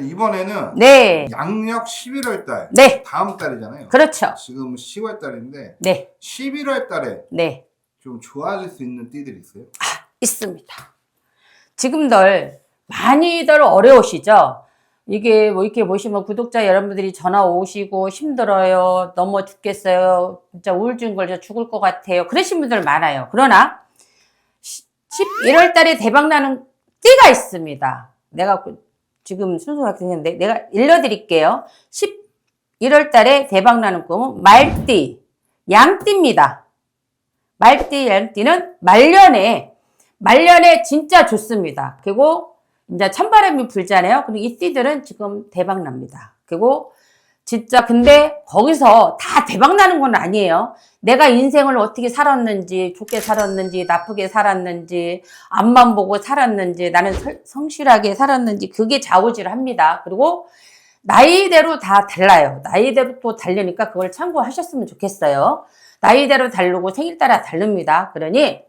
이번에는 네. 양력 11월 달 네. 다음 달이잖아요. 그렇죠. 지금 10월 달인데 네. 11월 달에 네. 좀 좋아질 수 있는 띠들이 있어요? 있습니다. 지금들 많이들 어려우시죠? 이게 뭐 이렇게 보시면 구독자 여러분들이 전화 오시고 힘들어요. 넘어 죽겠어요. 진짜 우울증 걸려 죽을 것 같아요. 그러신 분들 많아요. 그러나 11월 달에 대박 나는 띠가 있습니다. 내가 그- 지금 순서가 됐는데 내가 일러드릴게요. 11월 달에 대박 나는 꿈은 말띠, 양띠입니다. 말띠, 양띠는 말년에 말년에 진짜 좋습니다. 그리고 이제 찬바람이 불잖아요. 그리고 이 띠들은 지금 대박 납니다. 그리고 진짜 근데 거기서 다 대박 나는 건 아니에요. 내가 인생을 어떻게 살았는지, 좋게 살았는지, 나쁘게 살았는지, 앞만 보고 살았는지, 나는 설- 성실하게 살았는지, 그게 좌우지를 합니다. 그리고 나이대로 다 달라요. 나이대로 또 다르니까 그걸 참고하셨으면 좋겠어요. 나이대로 다르고 생일 따라 다릅니다. 그러니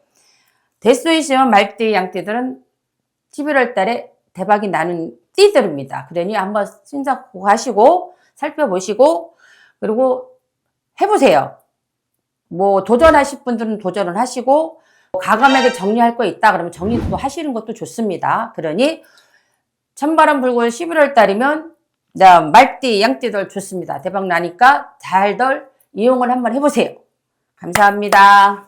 대수이시면 말띠, 양띠들은 11월 달에 대박이 나는 띠들입니다. 그러니 한번 신사고 하시고 살펴보시고 그리고 해보세요. 뭐 도전하실 분들은 도전을 하시고 가감하게 정리할 거 있다 그러면 정리도 하시는 것도 좋습니다. 그러니 찬바람 불고 11월 달이면 자, 말띠, 양띠들 좋습니다. 대박 나니까 잘들 이용을 한번 해보세요. 감사합니다.